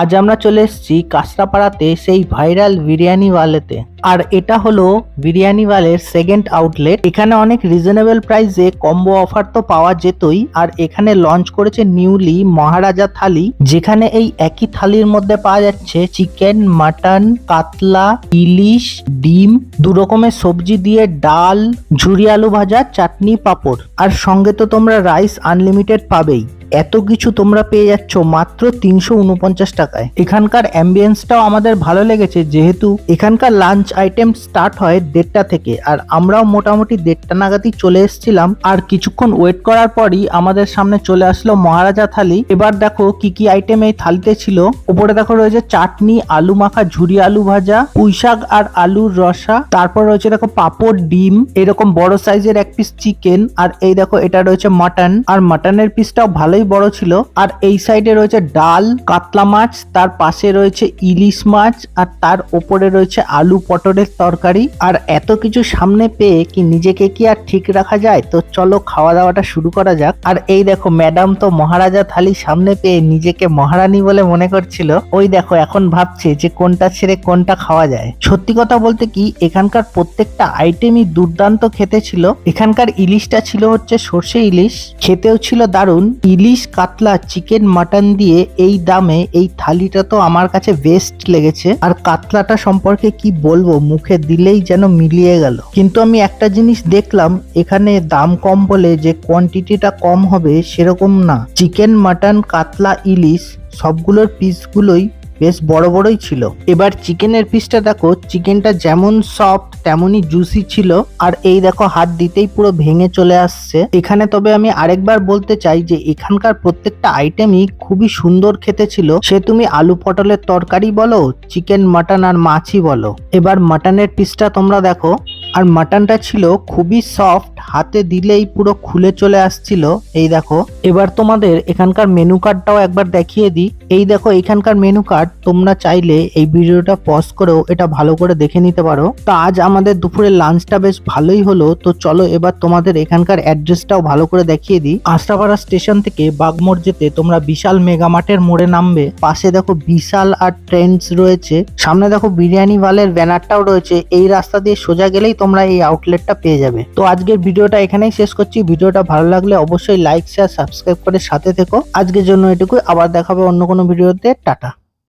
আজ আমরা চলে এসেছি কাঁচরাপাড়াতে সেই ভাইরাল বিরিয়ানি ওয়ালেতে। আর এটা হলো বিরিয়ানি ওয়ালের সেকেন্ড আউটলেট এখানে অনেক রিজনেবল প্রাইসে কম্বো অফার তো পাওয়া যেতই। আর এখানে লঞ্চ করেছে নিউলি মহারাজা থালি, যেখানে এই একই থালির মধ্যে পাওয়া যাচ্ছে চিকেন মাটন কাতলা, ইলিশ, ডিম, দু রকমের সবজি দিয়ে ডাল, ঝুরি আলু ভাজা, চাটনি, পাঁপড়। আর সঙ্গে তো তোমরা রাইস আনলিমিটেড পাবেই। এত কিছু তোমরা পেয়ে যাচ্ছ মাত্র তিনশো উনপঞ্চাশ টাকায়। এখানকার অ্যাম্বিয়েন্সটাও আমাদের ভালো লেগেছে, যেহেতু এখানকার লাঞ্চ আইটেম স্টার্ট হয় দেড়টা থেকে, আর আমরাও মোটামুটি দেড়টা নাগাদই চলে এসেছিলাম। আর কিছুক্ষণ ওয়েট করার পরই আমাদের সামনে চলে আসলো মহারাজা থালি। এবার দেখো কি কি আইটেম এই থালিতে ছিল। উপরে দেখো রয়েছে চাটনি, আলু মাখা, ঝুরি আলু ভাজা, পুঁই শাক আর আলুর রসা। তারপর রয়েছে দেখো পাপড়, ডিম, এরকম বড় সাইজের এক পিস চিকেন আর এই দেখো এটা রয়েছে মাটন আর মাটনের পিসটাও ভালোই বড় ছিল। আর এই সাইডে রয়েছে ডাল, কাতলা মাছ, তার পাশে রয়েছে ইলিশ মাছ, আর তার ওপরে রয়েছে আলু পটলের তরকারি। আর এত কিছু সামনে পেয়ে কি নিজেকে কি আর ঠিক রাখা যায়? তো চলো খাওয়া দাওয়াটা শুরু করা যাক। আর এই দেখো ম্যাডাম তো মহারাজা থালি সামনে পেয়ে নিজেকে মহারানী বলে মনে করছিল। ওই দেখো, এখন ভাবছে যে কোনটা ছেড়ে কোনটা খাওয়া যায়। সত্যি কথা বলতে কি, এখানকার প্রত্যেকটা আইটেমই দুর্দান্ত খেতে ছিল। এখানকার ইলিশটা ছিল হচ্ছে সর্ষে ইলিশ, খেতেও ছিল দারুণ। ইলিশ কাতলা, চিকেন, মাটন দিয়ে এই দামে এই থালিটা তো আমার কাছে বেস্ট লেগেছে। আর কাতলাটা সম্পর্কে কি বলব, মুখে দিলেই যেন মিলিয়ে গেল। কিন্তু আমি একটা জিনিস দেখলাম, এখানে দাম কম বলে যে কোয়ান্টিটিটা কম হবে সেরকম না। চিকেন, মাটন, কাতলা, ইলিশ, সবগুলোর পিসগুলোই বেশ বড় বড়ই ছিল। এবার চিকেনের পিসটা দেখো, চিকেনটা যেমন সফট তেমনই জুসি ছিল। আর এই দেখো, হাত দিতেই পুরো ভেঙে চলে আসছে। এখানে তবে আমি আরেকবার বলতে চাই যে, এখানকার প্রত্যেকটা আইটেমই খুবই সুন্দর খেতে ছিল। সে তুমি আলু পটলের তরকারি বলো, চিকেন, মাটন আর মাছই বলো। এবার মাটনের পিসটা তোমরা দেখো। আর মাটনটা ছিল খুবই সফট হাতে দিলেই পুরো খুলে চলে আসছিল। এই দেখো, এবার তোমাদের এখানকার মেনু কার্ডটাও একবার দেখিয়ে দিই। এই দেখো, এখানকার মেনু কার্ড তোমরা চাইলে এই ভিডিওটা পজ করেও এটা ভালো করে দেখে নিতে পারো। তো আজ আমাদের দুপুরের লাঞ্চটা বেশ ভালোই হলো, তো চলো এবার তোমাদের এখানকার অ্যাড্রেসটাও ভালো করে দেখিয়ে দিই। আশরাপাড়া স্টেশন থেকে বাগমোড় যেতে তোমরা বিশাল মেগামার্টের মোড়ে নামবে। পাশে দেখো বিশাল আর ট্রেন্ডস রয়েছে। সামনে দেখো বিরিয়ানি ওয়ালের ব্যানারটাও রয়েছে। এই রাস্তা দিয়ে সোজা গেলেই তোমরা এই আউটলেটটা পেয়ে যাবে। তো আজকের ভিডিওটা এখানেই শেষ করছি। ভিডিওটা ভালো লাগলে অবশ্যই লাইক শেয়ার সাবস্ক্রাইব করে সাথে থেকো। আজকের জন্য এটুকুই। আবার দেখাবে অন্য কোনো ভিডিওতে টাটা।